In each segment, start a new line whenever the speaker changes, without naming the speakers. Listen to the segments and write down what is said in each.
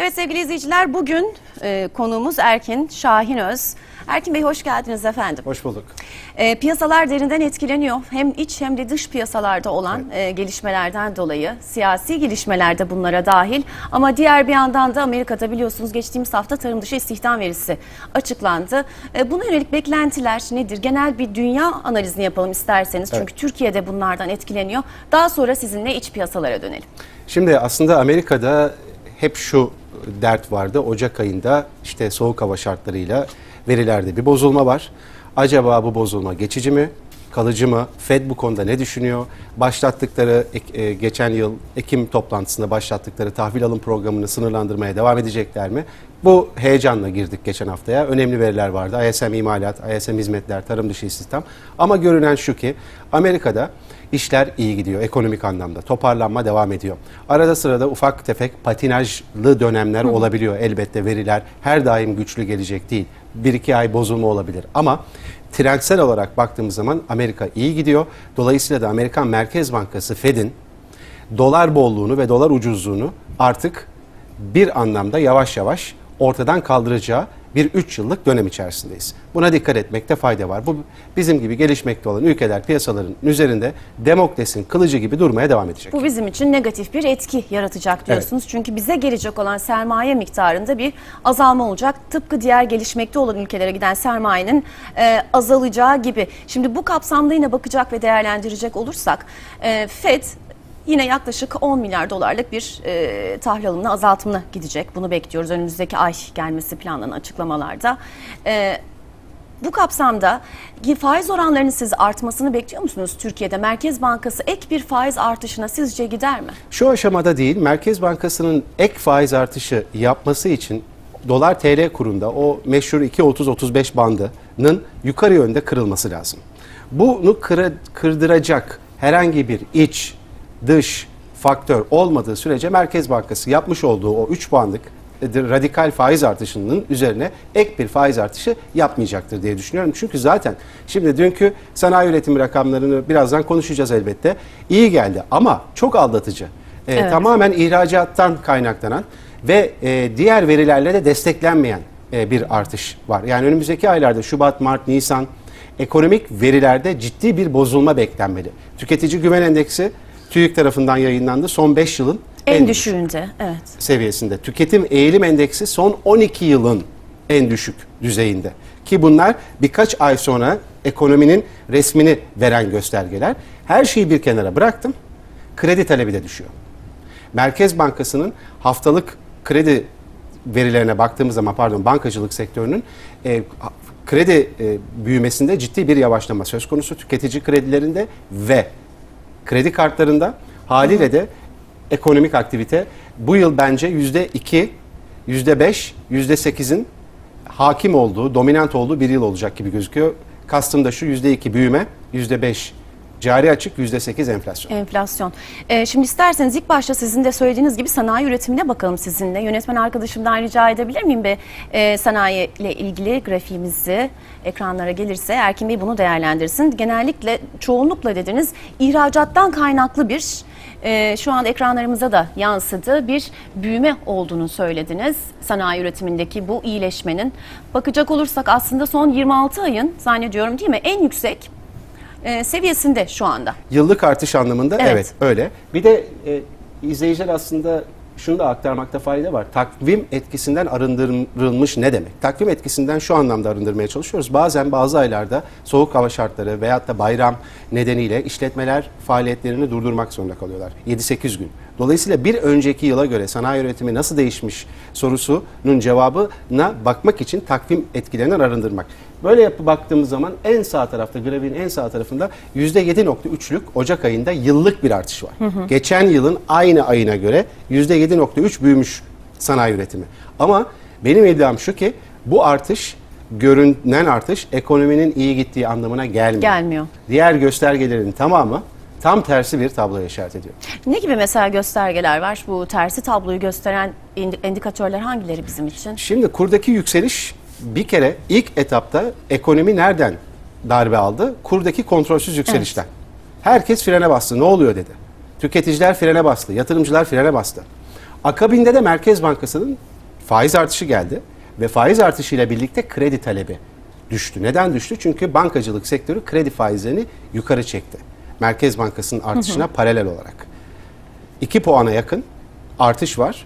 Evet sevgili izleyiciler bugün e, konuğumuz Erkin Şahinöz. Erkin Bey hoş geldiniz efendim.
Hoş bulduk.
E, piyasalar derinden etkileniyor. Hem iç hem de dış piyasalarda olan e, gelişmelerden dolayı. Siyasi gelişmeler de bunlara dahil. Ama diğer bir yandan da Amerika'da biliyorsunuz geçtiğimiz hafta tarım dışı istihdam verisi açıklandı. E, buna yönelik beklentiler nedir? Genel bir dünya analizini yapalım isterseniz. Çünkü Türkiye'de bunlardan etkileniyor. Daha sonra sizinle iç piyasalara dönelim.
Şimdi aslında Amerika'da hep şu dert vardı. Ocak ayında işte soğuk hava şartlarıyla verilerde bir bozulma var. Acaba bu bozulma geçici mi? Kalıcı mı? Fed bu konuda ne düşünüyor? Başlattıkları e, geçen yıl Ekim toplantısında başlattıkları tahvil alım programını sınırlandırmaya devam edecekler mi? Bu heyecanla girdik geçen haftaya. Önemli veriler vardı. ISM imalat, ISM hizmetler, tarım dışı istihdam. Ama görünen şu ki Amerika'da işler iyi gidiyor ekonomik anlamda. Toparlanma devam ediyor. Arada sırada ufak tefek patinajlı dönemler olabiliyor. Elbette veriler her daim güçlü gelecek değil. Bir iki ay bozulma olabilir. Ama trendsel olarak baktığımız zaman Amerika iyi gidiyor. Dolayısıyla da Amerikan Merkez Bankası Fed'in dolar bolluğunu ve dolar ucuzluğunu artık bir anlamda yavaş yavaş ortadan kaldıracağı bir 3 yıllık dönem içerisindeyiz. Buna dikkat etmekte fayda var. Bu bizim gibi gelişmekte olan ülkeler piyasaların üzerinde demokrasinin kılıcı gibi durmaya devam edecek.
Bu bizim için negatif bir etki yaratacak diyorsunuz. Çünkü bize gelecek olan sermaye miktarında bir azalma olacak. Tıpkı diğer gelişmekte olan ülkelere giden sermayenin e, azalacağı gibi. Şimdi bu kapsamda yine bakacak ve değerlendirecek olursak e, FED yine yaklaşık 10 milyar dolarlık bir e, tahvil alımına azaltımına gidecek. Bunu bekliyoruz önümüzdeki ay gelmesi planlanan açıklamalarda. E, bu kapsamda faiz oranlarının siz artmasını bekliyor musunuz Türkiye'de? Merkez Bankası ek bir faiz artışına sizce gider mi?
Şu aşamada değil, Merkez Bankası'nın ek faiz artışı yapması için dolar TL kurunda o meşhur 2.30-35 bandının yukarı yönde kırılması lazım. Bunu kırdıracak herhangi bir iç, dış faktör olmadığı sürece Merkez Bankası yapmış olduğu o 3 puanlık radikal faiz artışının üzerine ek bir faiz artışı yapmayacaktır diye düşünüyorum. Çünkü zaten şimdi dünkü sanayi üretimi rakamlarını birazdan konuşacağız elbette. İyi geldi ama çok aldatıcı. Ee,
Evet.
Tamamen ihracattan kaynaklanan ve e, diğer verilerle de desteklenmeyen e, bir artış var. Yani önümüzdeki aylarda Şubat, Mart, Nisan ekonomik verilerde ciddi bir bozulma beklenmeli. Tüketici Güven Endeksi TÜİK tarafından yayınlandı. Son 5 yılın
En,
düşük
düşüğünde evet.
seviyesinde. Tüketim eğilim endeksi son 12 yılın en düşük düzeyinde. Ki bunlar birkaç ay sonra ekonominin resmini veren göstergeler. Her şeyi bir kenara bıraktım. Kredi talebi de düşüyor. Merkez Bankası'nın haftalık kredi verilerine baktığımız zaman pardon bankacılık sektörünün e, kredi e, büyümesinde ciddi bir yavaşlama söz konusu tüketici kredilerinde ve kredi kartlarında haliyle de ekonomik aktivite bu yıl bence yüzde iki, yüzde beş, yüzde sekizin hakim olduğu, dominant olduğu bir yıl olacak gibi gözüküyor. Kastım da şu yüzde iki büyüme, yüzde beş cari açık, yüzde sekiz enflasyon.
Enflasyon. Ee, şimdi isterseniz ilk başta sizin de söylediğiniz gibi sanayi üretimine bakalım sizinle. Yönetmen arkadaşımdan rica edebilir miyim be e, sanayi ile ilgili grafiğimizi ekranlara gelirse Erkin Bey bunu değerlendirsin. Genellikle çoğunlukla dediniz ihracattan kaynaklı bir e, şu an ekranlarımıza da yansıdı bir büyüme olduğunu söylediniz. Sanayi üretimindeki bu iyileşmenin. Bakacak olursak aslında son 26 ayın zannediyorum değil mi en yüksek e, seviyesinde şu anda.
Yıllık artış anlamında
Evet.
evet, öyle. Bir de e, izleyiciler aslında şunu da aktarmakta fayda var. Takvim etkisinden arındırılmış ne demek? Takvim etkisinden şu anlamda arındırmaya çalışıyoruz. Bazen bazı aylarda soğuk hava şartları veyahut da bayram nedeniyle işletmeler faaliyetlerini durdurmak zorunda kalıyorlar. 7-8 gün. Dolayısıyla bir önceki yıla göre sanayi üretimi nasıl değişmiş sorusunun cevabına bakmak için takvim etkilerinden arındırmak. Böyle yapı baktığımız zaman en sağ tarafta grafiğin en sağ tarafında %7.3'lük Ocak ayında yıllık bir artış var. Geçen yılın aynı ayına göre %7.3 büyümüş sanayi üretimi. Ama benim iddiam şu ki bu artış görünen artış ekonominin iyi gittiği anlamına gelmiyor.
Gelmiyor.
Diğer göstergelerin tamamı tam tersi bir tabloya işaret ediyor.
Ne gibi mesela göstergeler var? Bu tersi tabloyu gösteren indi- indikatörler hangileri bizim için?
Şimdi kurdaki yükseliş bir kere ilk etapta ekonomi nereden darbe aldı? Kurdaki kontrolsüz yükselişten. Herkes frene bastı. Ne oluyor dedi. Tüketiciler frene bastı. Yatırımcılar frene bastı. Akabinde de Merkez Bankası'nın faiz artışı geldi ve faiz artışıyla birlikte kredi talebi düştü. Neden düştü? Çünkü bankacılık sektörü kredi faizlerini yukarı çekti. Merkez Bankası'nın artışına paralel olarak. 2 puana yakın artış var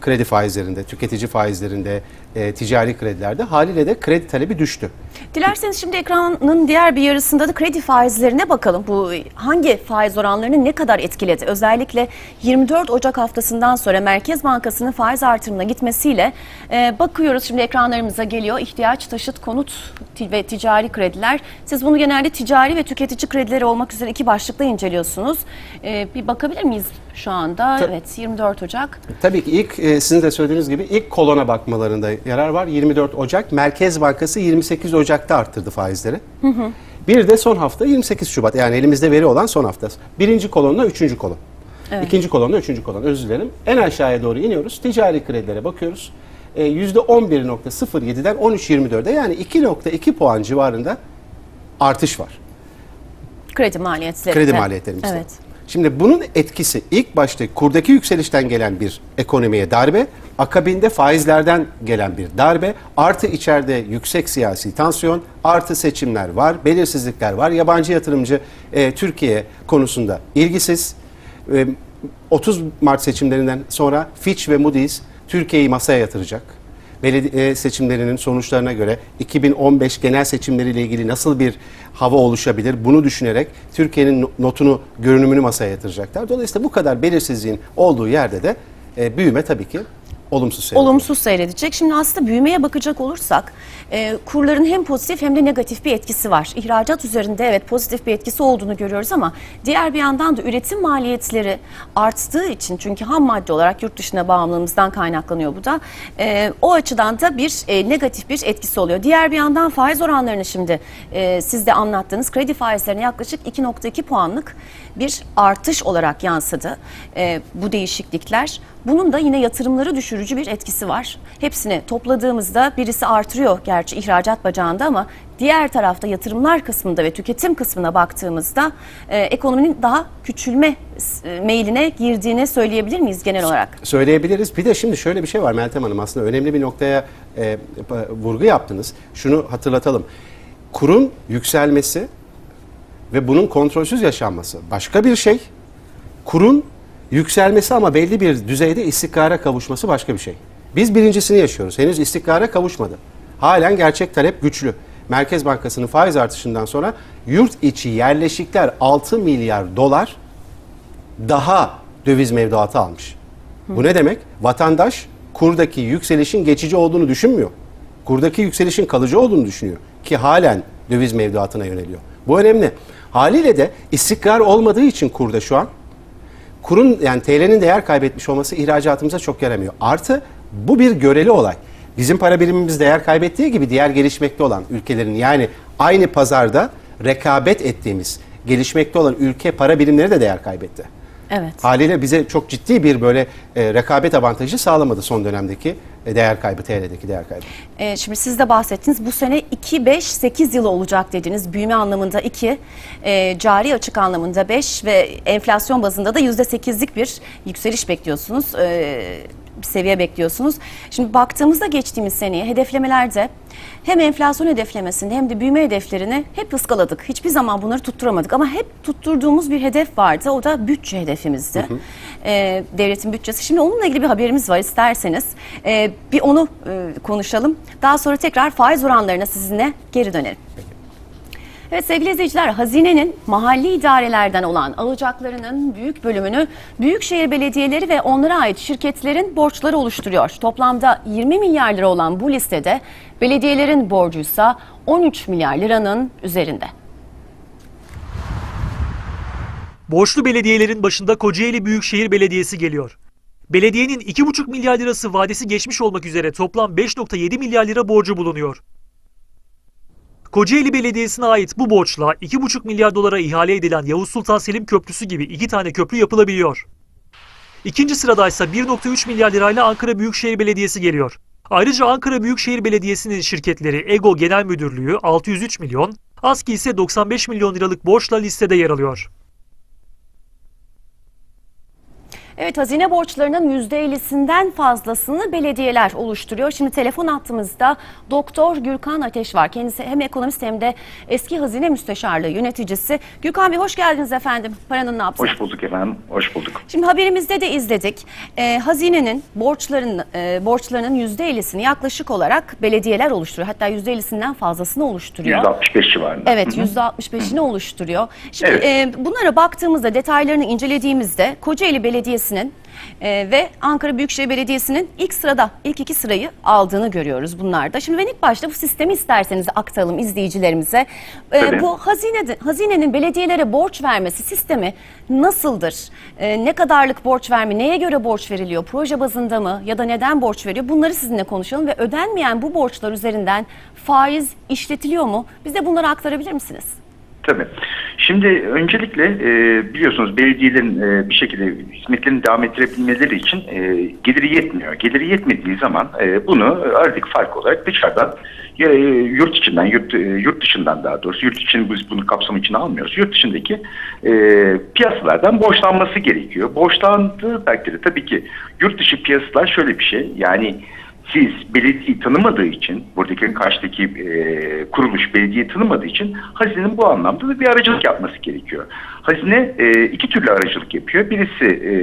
kredi faizlerinde, tüketici faizlerinde, e, ticari kredilerde. Haliyle de kredi talebi düştü.
Dilerseniz şimdi ekranın diğer bir yarısında da kredi faizlerine bakalım. Bu hangi faiz oranlarını ne kadar etkiledi? Özellikle 24 Ocak haftasından sonra Merkez Bankası'nın faiz artırımına gitmesiyle e, bakıyoruz şimdi ekranlarımıza geliyor. İhtiyaç, taşıt, konut ve ticari krediler. Siz bunu genelde ticari ve tüketici kredileri olmak üzere iki başlıkta inceliyorsunuz. E, bir bakabilir miyiz şu anda?
Tabii.
Evet 24 Ocak.
Tabii ki ilk e, sizin de söylediğiniz gibi ilk kolona bakmalarında yarar var. 24 Ocak Merkez Bankası 28 Ocak'ta arttırdı faizleri. Bir de son hafta 28 Şubat yani elimizde veri olan son hafta. Birinci kolonla üçüncü kolon. İkinci kolonla üçüncü kolon özür dilerim. En aşağıya doğru iniyoruz. Ticari kredilere bakıyoruz. E, %11.07'den 13.24'e yani 2.2 puan civarında artış var.
Kredi maliyetleri.
Kredi maliyetlerimizde.
Evet.
Şimdi bunun etkisi ilk başta kurdaki yükselişten gelen bir ekonomiye darbe, akabinde faizlerden gelen bir darbe, artı içeride yüksek siyasi tansiyon, artı seçimler var, belirsizlikler var. Yabancı yatırımcı e, Türkiye konusunda ilgisiz. E, 30 Mart seçimlerinden sonra Fitch ve Moody's Türkiye'yi masaya yatıracak belediye seçimlerinin sonuçlarına göre 2015 genel seçimleriyle ilgili nasıl bir hava oluşabilir bunu düşünerek Türkiye'nin no- notunu, görünümünü masaya yatıracaklar. Dolayısıyla bu kadar belirsizliğin olduğu yerde de e, büyüme tabii ki olumsuz seyrediyor.
olumsuz seyredecek. Şimdi aslında büyümeye bakacak olursak e, kurların hem pozitif hem de negatif bir etkisi var. İhracat üzerinde evet pozitif bir etkisi olduğunu görüyoruz ama diğer bir yandan da üretim maliyetleri arttığı için çünkü ham madde olarak yurt dışına bağımlılığımızdan kaynaklanıyor bu da. E, o açıdan da bir e, negatif bir etkisi oluyor. Diğer bir yandan faiz oranlarını şimdi e, siz de anlattığınız kredi faizlerine yaklaşık 2.2 puanlık bir artış olarak yansıdı e, bu değişiklikler. Bunun da yine yatırımları düşürücü bir etkisi var. Hepsini topladığımızda birisi artırıyor gerçi ihracat bacağında ama diğer tarafta yatırımlar kısmında ve tüketim kısmına baktığımızda e, ekonominin daha küçülme e, meyline girdiğini söyleyebilir miyiz genel olarak?
Söyleyebiliriz. Bir de şimdi şöyle bir şey var Meltem Hanım aslında önemli bir noktaya e, vurgu yaptınız. Şunu hatırlatalım. Kurun yükselmesi ve bunun kontrolsüz yaşanması başka bir şey. Kurun yükselmesi ama belli bir düzeyde istikrara kavuşması başka bir şey. Biz birincisini yaşıyoruz. Henüz istikrara kavuşmadı. Halen gerçek talep güçlü. Merkez Bankası'nın faiz artışından sonra yurt içi yerleşikler 6 milyar dolar daha döviz mevduatı almış. Bu ne demek? Vatandaş kurdaki yükselişin geçici olduğunu düşünmüyor. Kurdaki yükselişin kalıcı olduğunu düşünüyor ki halen döviz mevduatına yöneliyor. Bu önemli. Haliyle de istikrar olmadığı için kurda şu an kurun yani TL'nin değer kaybetmiş olması ihracatımıza çok yaramıyor. Artı bu bir göreli olay. Bizim para birimimiz değer kaybettiği gibi diğer gelişmekte olan ülkelerin yani aynı pazarda rekabet ettiğimiz gelişmekte olan ülke para birimleri de değer kaybetti.
Evet.
Haliyle bize çok ciddi bir böyle e, rekabet avantajı sağlamadı son dönemdeki e, değer kaybı, TL'deki değer kaybı.
Ee, şimdi siz de bahsettiniz bu sene 2-5-8 yılı olacak dediniz. Büyüme anlamında 2, e, cari açık anlamında 5 ve enflasyon bazında da %8'lik bir yükseliş bekliyorsunuz. E, bir seviye bekliyorsunuz. Şimdi baktığımızda geçtiğimiz seneye hedeflemelerde hem enflasyon hedeflemesinde hem de büyüme hedeflerini hep ıskaladık. Hiçbir zaman bunları tutturamadık ama hep tutturduğumuz bir hedef vardı. O da bütçe hedefimizdi. Ee, devletin bütçesi. Şimdi onunla ilgili bir haberimiz var isterseniz. Ee, bir onu e, konuşalım. Daha sonra tekrar faiz oranlarına sizinle geri dönelim. Evet sevgili izleyiciler, hazinenin mahalli idarelerden olan alacaklarının büyük bölümünü büyükşehir belediyeleri ve onlara ait şirketlerin borçları oluşturuyor. Toplamda 20 milyar lira olan bu listede belediyelerin borcuysa 13 milyar liranın üzerinde.
Borçlu belediyelerin başında Kocaeli Büyükşehir Belediyesi geliyor. Belediyenin 2,5 milyar lirası vadesi geçmiş olmak üzere toplam 5,7 milyar lira borcu bulunuyor. Kocaeli Belediyesi'ne ait bu borçla 2,5 milyar dolara ihale edilen Yavuz Sultan Selim Köprüsü gibi iki tane köprü yapılabiliyor. İkinci sıradaysa 1,3 milyar lirayla Ankara Büyükşehir Belediyesi geliyor. Ayrıca Ankara Büyükşehir Belediyesi'nin şirketleri Ego Genel Müdürlüğü 603 milyon, ASKİ ise 95 milyon liralık borçla listede yer alıyor.
Evet hazine borçlarının %50'sinden fazlasını belediyeler oluşturuyor. Şimdi telefon hattımızda Doktor Gürkan Ateş var. Kendisi hem ekonomist hem de eski hazine müsteşarlığı yöneticisi. Gürkan Bey hoş geldiniz efendim. Paranın nabzı.
Hoş bulduk efendim, hoş bulduk.
Şimdi haberimizde de izledik. Ee, hazinenin borçların e, borçlarının %50'sini yaklaşık olarak belediyeler oluşturuyor. Hatta %50'sinden fazlasını oluşturuyor.
165 civarında.
Evet %65'ini oluşturuyor. Şimdi
Evet.
e, bunlara baktığımızda detaylarını incelediğimizde Kocaeli Belediyesi'nin e, ve Ankara Büyükşehir Belediyesi'nin ilk sırada ilk iki sırayı aldığını görüyoruz bunlarda. Şimdi ben ilk başta bu sistemi isterseniz aktaralım izleyicilerimize. E, bu hazine, hazinenin belediyelere borç vermesi sistemi nasıldır? E, ne kadarlık borç verme, neye göre borç veriliyor? Proje bazında mı ya da neden borç veriyor? Bunları sizinle konuşalım ve ödenmeyen bu borçlar üzerinden faiz işletiliyor mu? Bize bunları aktarabilir misiniz?
Tabii. Şimdi öncelikle e, biliyorsunuz belediyelerin e, bir şekilde hizmetlerini devam ettirebilmeleri için e, geliri yetmiyor. Geliri yetmediği zaman e, bunu aradaki fark olarak dışarıdan e, yurt içinden, yurt, e, yurt dışından daha doğrusu yurt için biz bunu kapsam içine almıyoruz. Yurt dışındaki e, piyasalardan borçlanması gerekiyor. Borçlandığı takdirde tabii ki yurt dışı piyasalar şöyle bir şey yani siz belediyeyi tanımadığı için, buradaki karşıdaki e, kuruluş belediye tanımadığı için hazinenin bu anlamda da bir aracılık yapması gerekiyor. Hazine e, iki türlü aracılık yapıyor. Birisi e,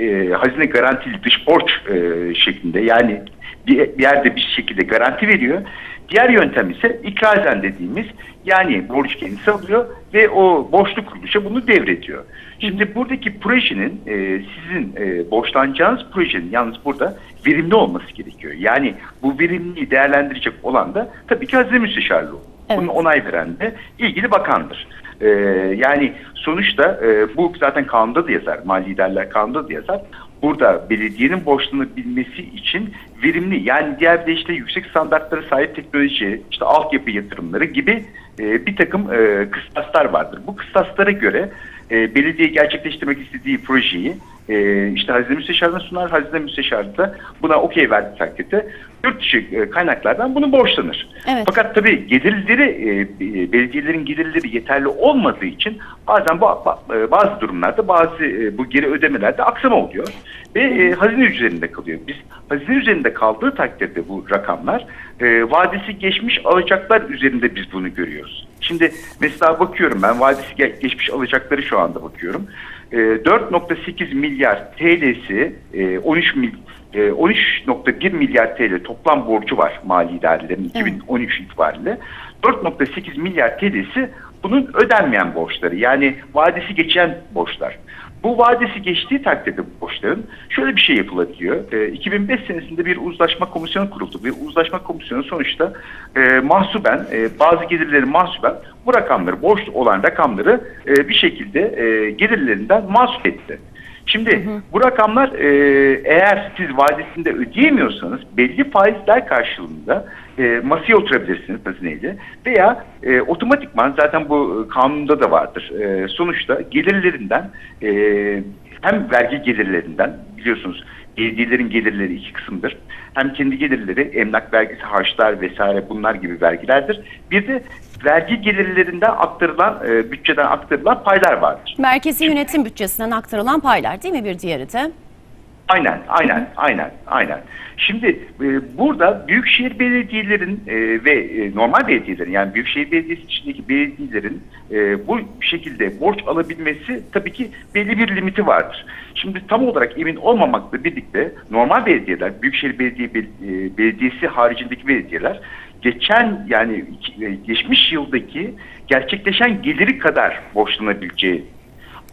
e, hazine garantili dış borç e, şeklinde yani bir, bir yerde bir şekilde garanti veriyor. Diğer yöntem ise ikrazen dediğimiz yani borç kendisi alıyor ve o borçlu kuruluşa bunu devrediyor. Şimdi buradaki projenin e, sizin e, borçlanacağınız projenin yalnız burada verimli olması gerekiyor. Yani bu verimliliği değerlendirecek olan da tabii ki hazine müsteşarlığı.
Evet.
Bunun onay veren de ilgili bakandır. E, yani sonuçta e, bu zaten kanunda da yazar. Mali liderler kanunda da yazar. Burada belediyenin borçlanabilmesi için verimli yani diğer bir de işte yüksek standartlara sahip teknoloji, işte altyapı yatırımları gibi e, bir takım e, kıstaslar vardır. Bu kıstaslara göre e, belediye gerçekleştirmek istediği projeyi e, işte hazine müsteşarlığına sunar. Hazine müsteşarlığı da buna okey verdiği takdirde yurt dışı e, kaynaklardan bunu borçlanır.
Evet.
Fakat tabii gelirleri e, e, belediyelerin gelirleri yeterli olmadığı için bazen bu e, bazı durumlarda bazı e, bu geri ödemelerde aksama oluyor ve e, hazine üzerinde kalıyor. Biz hazine üzerinde kaldığı takdirde bu rakamlar e, vadesi geçmiş alacaklar üzerinde biz bunu görüyoruz. Şimdi mesela bakıyorum ben vadesi ge- geçmiş alacakları şu anda bakıyorum. E, 4.8 milyar TL'si e, 13 mil e, 13.1 milyar TL toplam borcu var mali idarelerin 2013 itibariyle. 4.8 milyar TL'si bunun ödenmeyen borçları yani vadesi geçen borçlar. Bu vadesi geçtiği takdirde bu borçların şöyle bir şey yapılabiliyor. E, 2005 senesinde bir uzlaşma komisyonu kuruldu. Bir uzlaşma komisyonu sonuçta e, mahsuben e, bazı gelirleri mahsuben bu rakamları borç olan rakamları e, bir şekilde e, gelirlerinden mahsup etti. Şimdi bu rakamlar e, eğer siz vadesinde ödeyemiyorsanız belli faizler karşılığında e, masaya oturabilirsiniz hazineyle veya e, otomatikman zaten bu e, kanunda da vardır. E, sonuçta gelirlerinden e, hem vergi gelirlerinden biliyorsunuz belediyelerin gelirleri iki kısımdır. Hem kendi gelirleri emlak vergisi, harçlar vesaire bunlar gibi vergilerdir. Bir de vergi gelirlerinden aktarılan, e, bütçeden aktarılan paylar vardır.
Merkezi yönetim bütçesinden aktarılan paylar değil mi bir diğeri de?
Aynen, aynen, aynen, aynen. Şimdi e, burada büyükşehir belediyelerin e, ve e, normal belediyelerin yani büyükşehir belediyesi içindeki belediyelerin e, bu şekilde borç alabilmesi tabii ki belli bir limiti vardır. Şimdi tam olarak emin olmamakla birlikte normal belediyeler, büyükşehir belediye Bel- e, belediyesi haricindeki belediyeler geçen yani e, geçmiş yıldaki gerçekleşen geliri kadar borçlanabileceği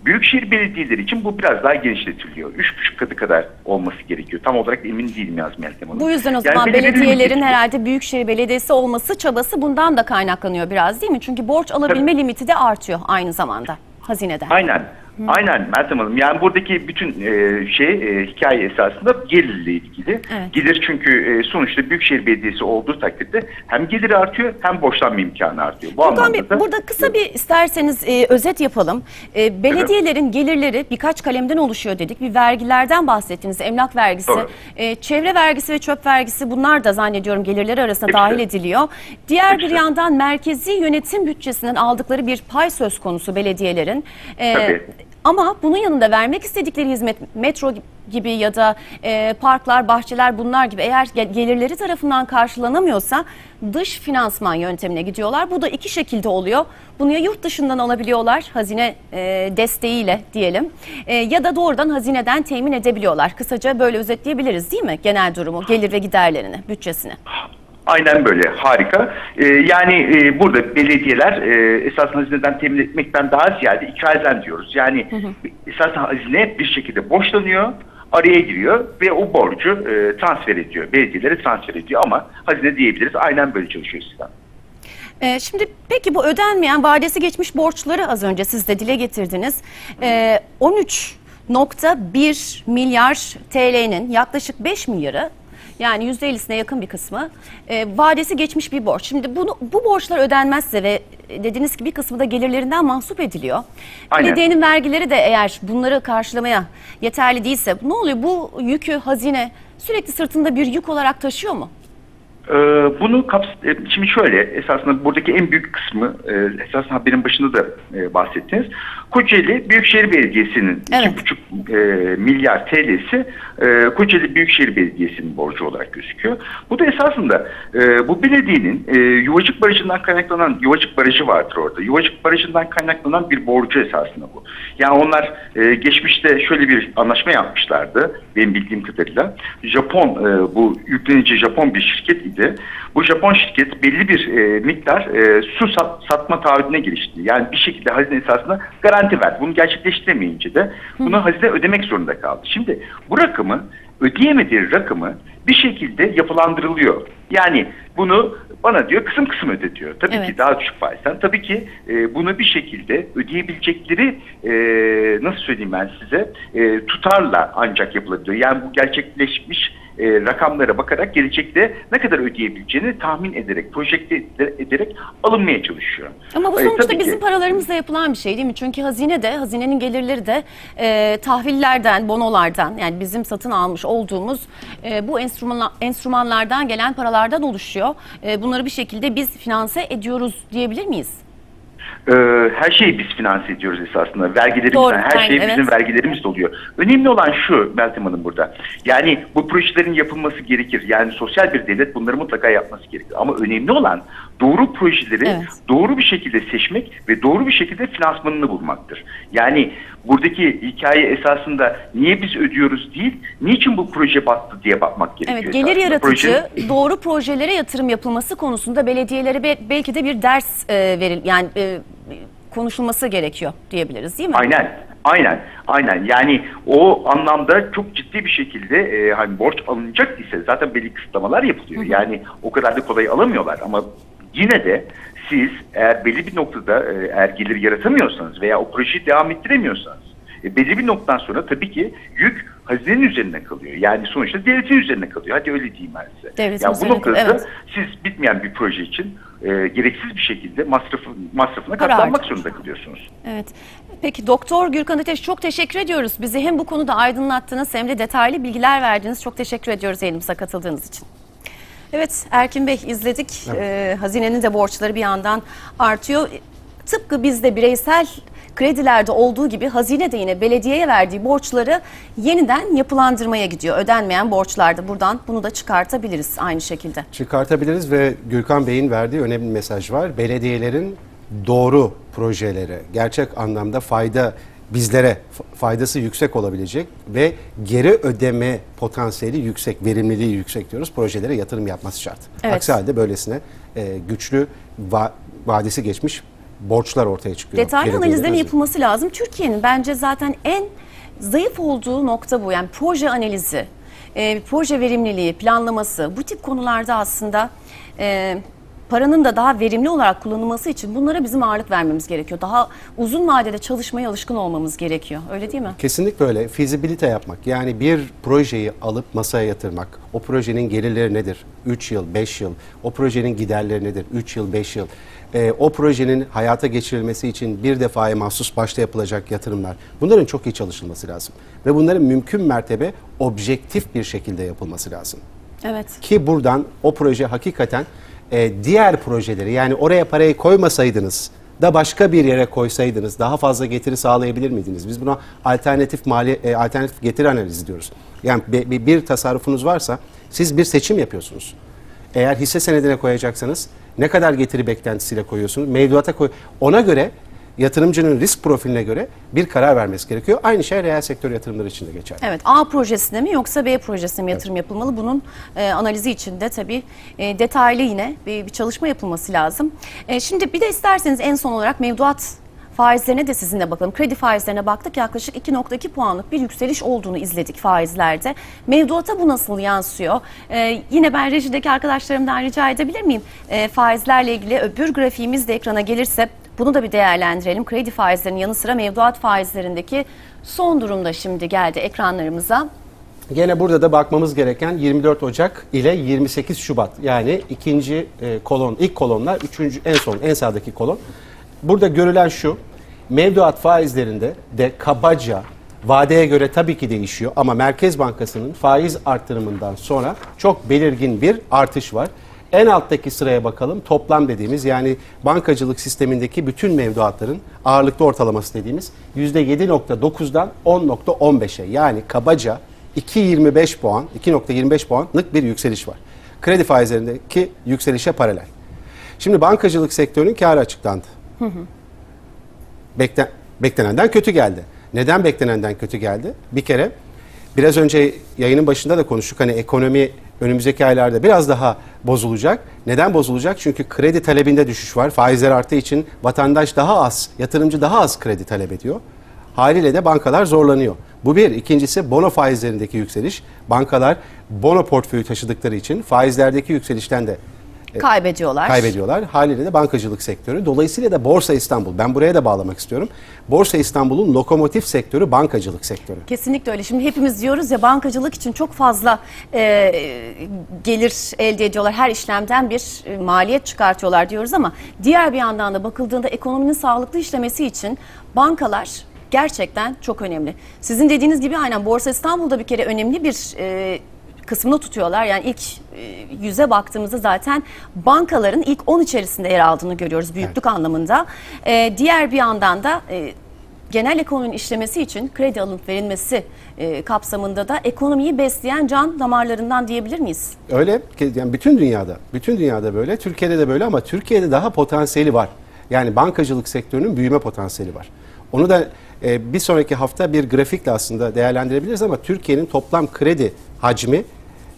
Büyükşehir belediyeleri için bu biraz daha genişletiliyor. Üç buçuk katı kadar olması gerekiyor. Tam olarak emin değilim Yazmi Hanım.
Bu yüzden o
Yani
zaman
belediye
belediyelerin herhalde Büyükşehir Belediyesi olması çabası bundan da kaynaklanıyor biraz değil mi? Çünkü borç alabilme limiti de artıyor aynı zamanda hazineden.
Aynen. Aynen Meltem Hanım. Yani buradaki bütün e, şey e, hikaye esasında gelirle ilgili.
Evet.
Gelir çünkü e, sonuçta Büyükşehir Belediyesi olduğu takdirde hem geliri artıyor hem borçlanma imkanı artıyor. Bu anlamda
Bey
da-
burada kısa bir isterseniz e, özet yapalım. E, belediyelerin gelirleri birkaç kalemden oluşuyor dedik. Bir vergilerden bahsettiniz. Emlak vergisi,
Doğru.
e, çevre vergisi ve çöp vergisi bunlar da zannediyorum gelirleri arasında
Hepsi.
dahil ediliyor. Diğer bir
Hepsi.
yandan merkezi yönetim bütçesinden aldıkları bir pay söz konusu belediyelerin. E,
Tabii.
Ama bunun yanında vermek istedikleri hizmet metro gibi ya da e, parklar, bahçeler bunlar gibi eğer gel- gelirleri tarafından karşılanamıyorsa dış finansman yöntemine gidiyorlar. Bu da iki şekilde oluyor. Bunu ya yurt dışından alabiliyorlar hazine e, desteğiyle diyelim E, ya da doğrudan hazineden temin edebiliyorlar. Kısaca böyle özetleyebiliriz değil mi genel durumu, gelir ve giderlerini, bütçesini?
Aynen böyle harika. Ee, yani e, burada belediyeler e, esasında hazineden temin etmekten daha ziyade ikrazden diyoruz. Yani esasında hazine bir şekilde borçlanıyor, araya giriyor ve o borcu e, transfer ediyor. Belediyelere transfer ediyor ama hazine diyebiliriz. Aynen böyle çalışıyor sistem.
Ee, şimdi peki bu ödenmeyen vadesi geçmiş borçları az önce siz de dile getirdiniz. Ee, 13.1 milyar TL'nin yaklaşık 5 milyarı yani %50'sine yakın bir kısmı e, vadesi geçmiş bir borç. Şimdi bunu bu borçlar ödenmezse ve dediğiniz gibi bir kısmı da gelirlerinden mahsup ediliyor.
Aynen.
Belediyenin vergileri de eğer bunları karşılamaya yeterli değilse ne oluyor? Bu yükü hazine sürekli sırtında bir yük olarak taşıyor mu?
Ee, bunu e, şimdi şöyle esasında buradaki en büyük kısmı e, esasında haberin başında da e, bahsettiniz. Kocaeli Büyükşehir Belediyesi'nin
Evet.
2,5 e, milyar TL'si Kocaeli Büyükşehir Belediyesi'nin borcu olarak gözüküyor. Bu da esasında bu belediyenin Yuvacık Barajı'ndan kaynaklanan Yuvacık Barajı vardır orada. Yuvacık Barajı'ndan kaynaklanan bir borcu esasında bu. Yani onlar geçmişte şöyle bir anlaşma yapmışlardı benim bildiğim kadarıyla. Japon bu yüklenici Japon bir şirket idi. Bu Japon şirket belli bir e, miktar e, su sat- satma taahhüdüne girişti. Yani bir şekilde hazine esasında garanti verdi. Bunu gerçekleştiremeyince de bunu hazine ödemek zorunda kaldı. Şimdi bu rakamı ödeyemediği rakamı bir şekilde yapılandırılıyor. Yani bunu bana diyor kısım kısım öde diyor. Tabii
Evet.
ki daha düşük faizden. Tabii ki e, bunu bir şekilde ödeyebilecekleri e, nasıl söyleyeyim ben size e, tutarla ancak yapılabiliyor. Yani bu gerçekleşmiş e, rakamlara bakarak gelecekte ne kadar ödeyebileceğini tahmin ederek, projekte ed- ederek alınmaya çalışıyor.
Ama bu
E,
sonuçta
ki-
bizim paralarımızla yapılan bir şey değil mi? Çünkü hazine de, hazinenin gelirleri de e, tahvillerden, bonolardan yani bizim satın almış olduğumuz e, bu enstrüman, enstrümanlardan gelen paralardan oluşuyor. E, bunları bir şekilde biz finanse ediyoruz diyebilir miyiz?
Ee, her şeyi biz finanse ediyoruz esasında. Vergilerimizden,
Doğru,
her şey bizim
evet.
vergilerimiz de oluyor. Önemli olan şu Meltem Hanım burada. Yani bu projelerin yapılması gerekir. Yani sosyal bir devlet bunları mutlaka yapması gerekir. Ama önemli olan doğru projeleri
Evet.
doğru bir şekilde seçmek ve doğru bir şekilde finansmanını bulmaktır. Yani buradaki hikaye esasında niye biz ödüyoruz değil, niçin bu proje battı diye bakmak gerekiyor.
Evet, gelir
esasında.
yaratıcı,
Projenin-
doğru projelere yatırım yapılması konusunda belediyelere be- belki de bir ders e, veril yani e, konuşulması gerekiyor diyebiliriz değil mi?
Aynen. Aynen. Aynen. Yani o anlamda çok ciddi bir şekilde e, hani borç alınacak ise zaten belli kısıtlamalar yapılıyor. Yani o kadar da kolay alamıyorlar ama yine de siz eğer belli bir noktada e, eğer gelir yaratamıyorsanız veya o projeyi devam ettiremiyorsanız e, belli bir noktadan sonra tabii ki yük hazinenin üzerine kalıyor. Yani sonuçta devletin üzerine kalıyor. Hadi öyle diyeyim ben size.
Devletin
yani bu noktada
evet.
siz bitmeyen bir proje için e, gereksiz bir şekilde masrafı, masrafına
Para
katlanmak
harcıyorsunuz.
zorunda kalıyorsunuz.
Evet. Peki Doktor Gürkan Ateş çok teşekkür ediyoruz. Bizi hem bu konuda aydınlattınız hem de detaylı bilgiler verdiniz. Çok teşekkür ediyoruz yayınımıza katıldığınız için. Evet Erkin Bey izledik. Ee, hazinenin de borçları bir yandan artıyor. Tıpkı bizde bireysel kredilerde olduğu gibi hazine de yine belediyeye verdiği borçları yeniden yapılandırmaya gidiyor. Ödenmeyen borçlarda buradan bunu da çıkartabiliriz aynı şekilde.
çıkartabiliriz ve Gürkan Bey'in verdiği önemli bir mesaj var. Belediyelerin doğru projelere, gerçek anlamda fayda bizlere faydası yüksek olabilecek ve geri ödeme potansiyeli yüksek, verimliliği yüksek diyoruz. Projelere yatırım yapması şart.
Evet.
Aksi halde böylesine e, güçlü va- vadesi geçmiş borçlar ortaya çıkıyor.
Detaylı analizlerin yapılması lazım. Türkiye'nin bence zaten en zayıf olduğu nokta bu. Yani proje analizi, e, proje verimliliği, planlaması bu tip konularda aslında e, paranın da daha verimli olarak kullanılması için bunlara bizim ağırlık vermemiz gerekiyor. Daha uzun vadede çalışmaya alışkın olmamız gerekiyor. Öyle değil mi?
Kesinlikle öyle. Fizibilite yapmak. Yani bir projeyi alıp masaya yatırmak. O projenin gelirleri nedir? 3 yıl, 5 yıl. O projenin giderleri nedir? 3 yıl, 5 yıl. Ee, o projenin hayata geçirilmesi için bir defaya mahsus başta yapılacak yatırımlar. Bunların çok iyi çalışılması lazım. Ve bunların mümkün mertebe objektif bir şekilde yapılması lazım.
Evet.
Ki buradan o proje hakikaten e, diğer projeleri yani oraya parayı koymasaydınız da başka bir yere koysaydınız daha fazla getiri sağlayabilir miydiniz? Biz buna alternatif mali e, alternatif getiri analizi diyoruz. Yani bir, bir, tasarrufunuz varsa siz bir seçim yapıyorsunuz. Eğer hisse senedine koyacaksanız ne kadar getiri beklentisiyle koyuyorsunuz? Mevduata koy. Ona göre yatırımcının risk profiline göre bir karar vermesi gerekiyor. Aynı şey reel sektör yatırımları için de geçerli.
Evet A projesine mi yoksa B projesine mi yatırım yapılmalı? Bunun e, analizi için de tabii e, detaylı yine bir, bir çalışma yapılması lazım. E, şimdi bir de isterseniz en son olarak mevduat faizlerine de sizinle bakalım. Kredi faizlerine baktık yaklaşık 2.2 puanlık bir yükseliş olduğunu izledik faizlerde. Mevduata bu nasıl yansıyor? E, yine ben rejideki arkadaşlarımdan rica edebilir miyim? E, faizlerle ilgili öbür grafiğimiz de ekrana gelirse bunu da bir değerlendirelim. Kredi faizlerinin yanı sıra mevduat faizlerindeki son durumda şimdi geldi ekranlarımıza.
Gene burada da bakmamız gereken 24 Ocak ile 28 Şubat yani ikinci e, kolon, ilk kolonlar, üçüncü en son en sağdaki kolon. Burada görülen şu, mevduat faizlerinde de kabaca vadeye göre tabii ki değişiyor ama Merkez Bankası'nın faiz artırımından sonra çok belirgin bir artış var. En alttaki sıraya bakalım toplam dediğimiz yani bankacılık sistemindeki bütün mevduatların ağırlıklı ortalaması dediğimiz %7.9'dan 10.15'e yani kabaca 2.25 puan, 2.25 puanlık bir yükseliş var. Kredi faizlerindeki yükselişe paralel. Şimdi bankacılık sektörünün karı açıklandı. Beklen, beklenenden kötü geldi. Neden beklenenden kötü geldi? Bir kere biraz önce yayının başında da konuştuk. Hani ekonomi önümüzdeki aylarda biraz daha bozulacak. Neden bozulacak? Çünkü kredi talebinde düşüş var. Faizler arttığı için vatandaş daha az, yatırımcı daha az kredi talep ediyor. Haliyle de bankalar zorlanıyor. Bu bir. İkincisi bono faizlerindeki yükseliş. Bankalar bono portföyü taşıdıkları için faizlerdeki yükselişten de
Kaybediyorlar.
kaybediyorlar. Haliyle de bankacılık sektörü. Dolayısıyla da Borsa İstanbul. Ben buraya da bağlamak istiyorum. Borsa İstanbul'un lokomotif sektörü bankacılık sektörü.
Kesinlikle öyle. Şimdi hepimiz diyoruz ya bankacılık için çok fazla e, gelir elde ediyorlar. Her işlemden bir e, maliyet çıkartıyorlar diyoruz ama diğer bir yandan da bakıldığında ekonominin sağlıklı işlemesi için bankalar gerçekten çok önemli. Sizin dediğiniz gibi aynen Borsa İstanbul'da bir kere önemli bir e, kısmını tutuyorlar. Yani ilk e, yüze baktığımızda zaten bankaların ilk 10 içerisinde yer aldığını görüyoruz büyüklük anlamında. E, diğer bir yandan da e, genel ekonominin işlemesi için kredi alınıp verilmesi e, kapsamında da ekonomiyi besleyen can damarlarından diyebilir miyiz?
Öyle yani bütün dünyada, bütün dünyada böyle, Türkiye'de de böyle ama Türkiye'de daha potansiyeli var. Yani bankacılık sektörünün büyüme potansiyeli var. Onu da e, bir sonraki hafta bir grafikle aslında değerlendirebiliriz ama Türkiye'nin toplam kredi hacmi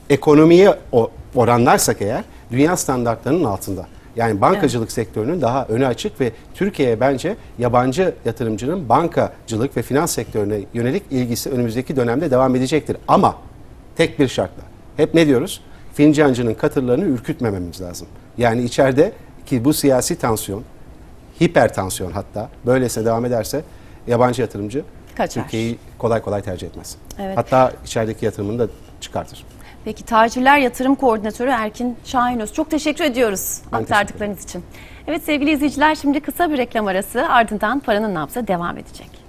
ekonomiye oranlarsak eğer dünya standartlarının altında. Yani bankacılık sektörünün daha öne açık ve Türkiye'ye bence yabancı yatırımcının bankacılık ve finans sektörüne yönelik ilgisi önümüzdeki dönemde devam edecektir. Ama tek bir şartla. Hep ne diyoruz? Fincancının katırlarını ürkütmememiz lazım. Yani içeride ki bu siyasi tansiyon, hipertansiyon hatta böylese devam ederse yabancı yatırımcı
Kaçar.
Türkiye'yi kolay kolay tercih etmez.
Evet.
Hatta içerideki yatırımını da çıkartır.
Peki Tacirler Yatırım Koordinatörü Erkin Şahinöz. Çok teşekkür ediyoruz
Ben
aktardıklarınız için. Evet sevgili izleyiciler şimdi kısa bir reklam arası ardından paranın nabzı devam edecek.